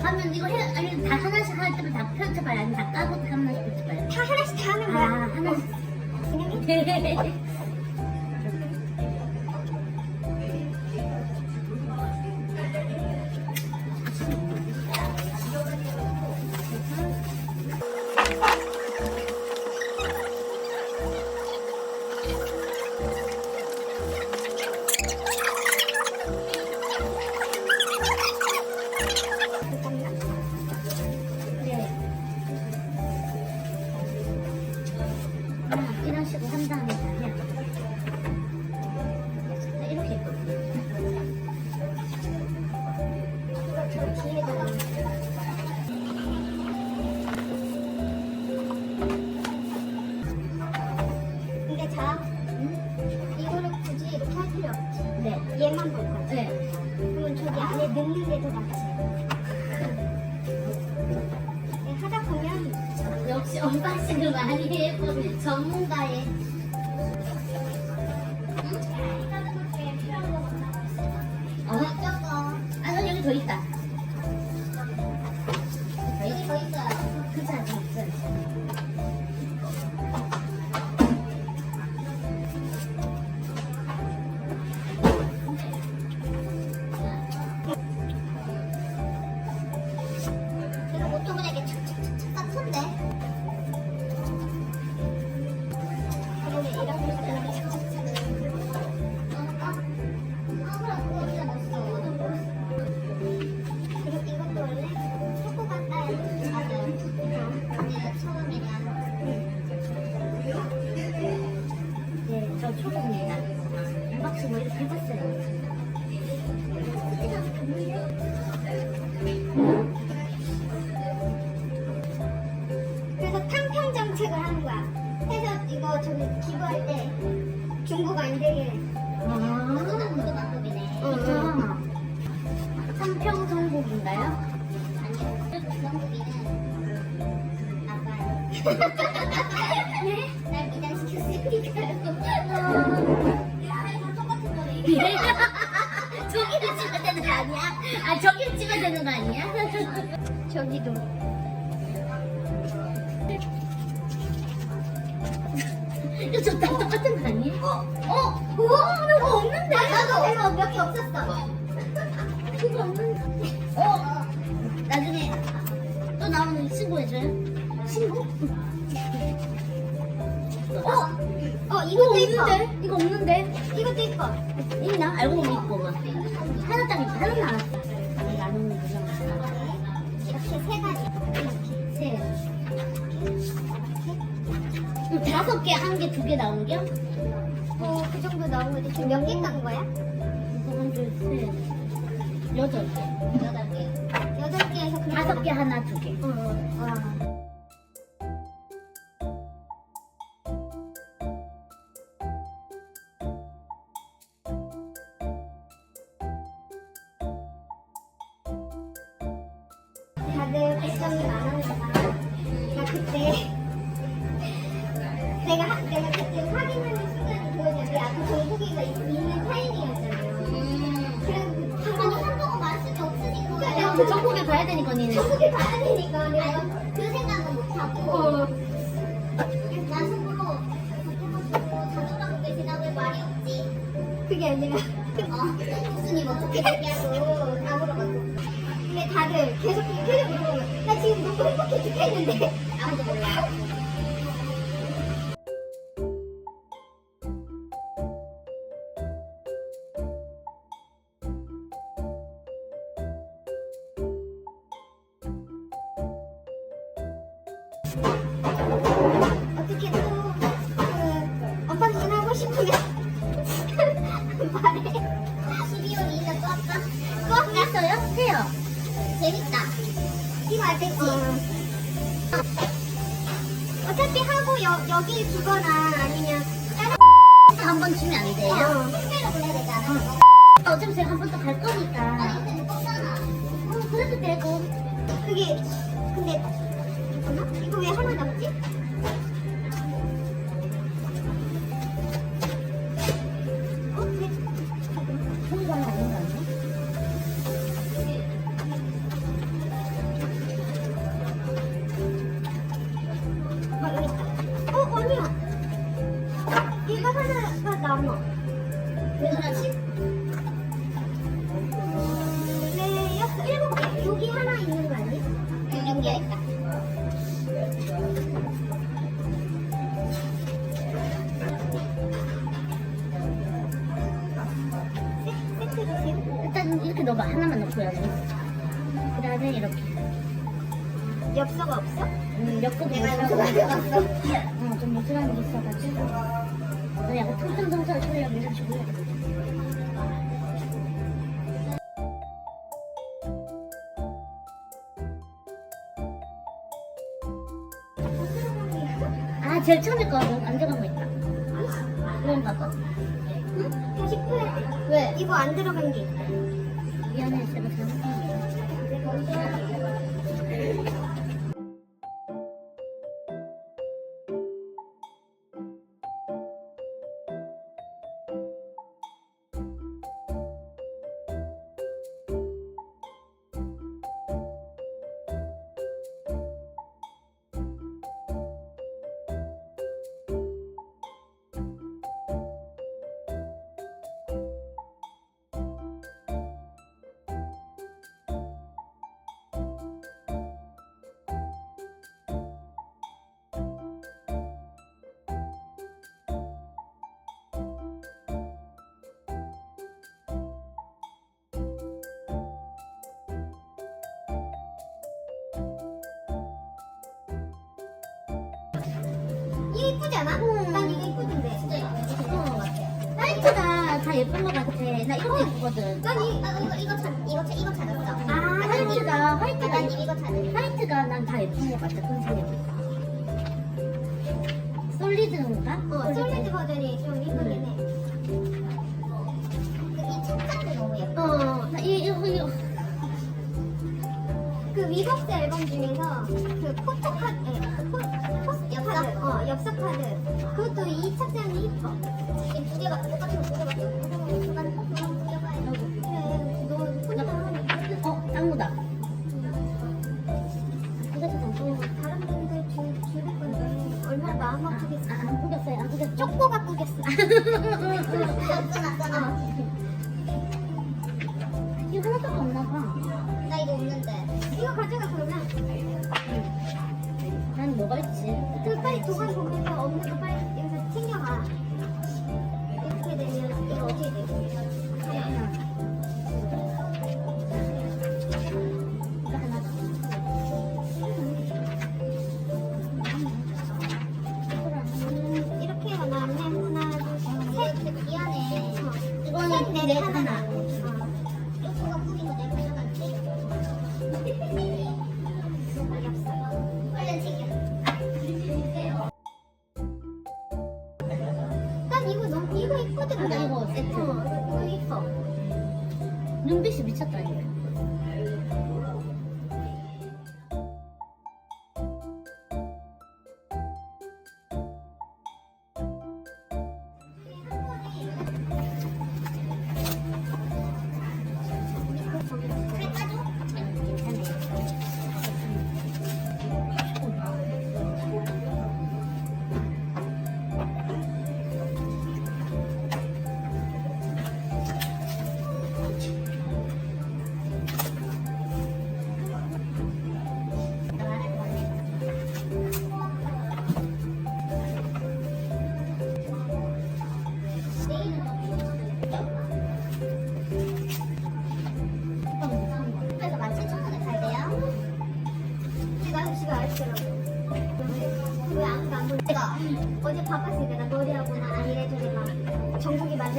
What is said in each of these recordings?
그러면 이거 해, 아니 다 하나씩 할 때면 다 편집해야 아니 다 까고 하나씩 편집해야 다 하나씩 다 하는 거야. 아 하나씩. 네. 언박싱을 많이 해본 전문가의 네? 날 미장시켰으니까요. 아니야? 아, 아니야? 저기도. 이거 저다 똑같은 거 아니에요? 어? 우와, 이거 없는데? 나도 이거 몇개 없었어. 그거 없는데. 어? 나중에 또 나오면 신고해줘요? 신고? 어? 어, 이거 이것도 있어. 없는데? 이거 없는데? 이것도 있어. 있나? 알고 보면 막 하나 딱 있고 하나 나왔어 거죠 이렇게 세 가지. 이렇게. 세 음, 다섯 개, 한 개, 두 개 나온 게? 어, 그 정도 나오는데 지금 몇개 깐 거야? 이거 한 줄, 셋, 여덟 개. 여덟 개. 여덟 개에서 그냥 다섯 개, 하나, 두 개. 어, 와. 정국이가 있는 타임이었잖아요. 그래서 그 아니 한동안 말씀이 없으니까 내가 그 전국에 가야 되니까, 니네. 전국에 가야 되니까 내가 그 생각은 못 하고 나 속으로 자존감 계시다 왜 말이 없지? 그게 아니라 어, 교수님 어떻게 되냐고 다 물어봤고 근데 다들 계속 계속 물어보고 나 지금 너무 행복해 죽겠는데 아무도 몰라 언박싱 하고 싶으면 말해 12월 2일 또 할까? 또 할까? 했어요? 해요. 재밌다 이거 알겠지? 어차피 하고 여, 여기 두거나 아니면 다른 한 번 주면 안 돼요? 어, 택배로 어차피 제가 한 번 또 갈 거니까. 어, 그래도 되고. 그게 근데 이거 왜 하나 남지? 어, 여기 아니야. 하나가 남아. 그러지? 네, 여- 일곱 개. 여기 하나 있는 거 아니야? 응, 여기에 있다. 세트. 일단 이렇게 넣어봐. 하나만 넣고 해야지. 그 다음에 이렇게. 엽서가 없어? 음, 엮고 내가 엽서 가져갔어. 어, 좀 모자란 게 있어가지고. 너 약간 퉁퉁퉁퉁 소리하고 이런 식으로 해야 돼. 아, 제일 처음에 거 안 들어간 거 있다. 응? 풀어야 돼. 왜? 이거 안 들어간 게 있다. 미안해, 제가 잘못한 거 이쁘지 않아? 난 이거 이쁘던데. 진짜 예쁜 거 같아. 화이트가 다 예쁜 거 같아. 나 이거 예쁘거든. 난 이, 아, 이거, 이거 찾, 이거, 찾- 이거 찾았어. 아, 화이트가, 화이트가, 난 이거 찾았어. 화이트가 난 다 예쁜 거 같아. 컨셉이. 솔리드인가? 어, 솔리드 버전이 좀 이쁘긴 어, 엽서 카드. 그것도 이 착장이 이뻐. 이두 개가 똑같은 거두 개밖에 없어. 그만, 그만 구겨봐야 돼. 그래, 너 혼자 어, 짱구다. 이거 좀안 보여. 다른 분들 줄, 줄일 건데 얼마나 마음 아프겠어. 아, 안 보겠어요. 안 보겠어. 쪽보가. 잖아 이거 하나밖에 없나 봐. 넷 하나. 하나. 얼른 챙겨. 난 이거 너무 이거 이쁘던데. 나 이거 세트. 어, 이거 이뻐. 눈빛이 미쳤다 이거.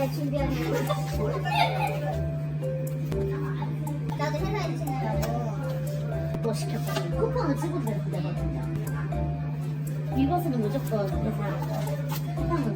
만날 준비하는 나도 회사에 지내라고. 뭐 시켰거든. 쿠폰을 찍어도 되거든요. 이것은 무조건 회사 쿠폰을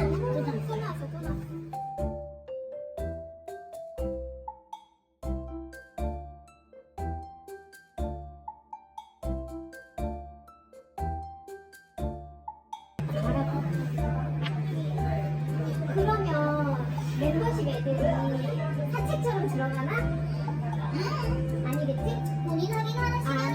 들어가나? 음. 아니겠지? 고민하긴 하는 시간. 아.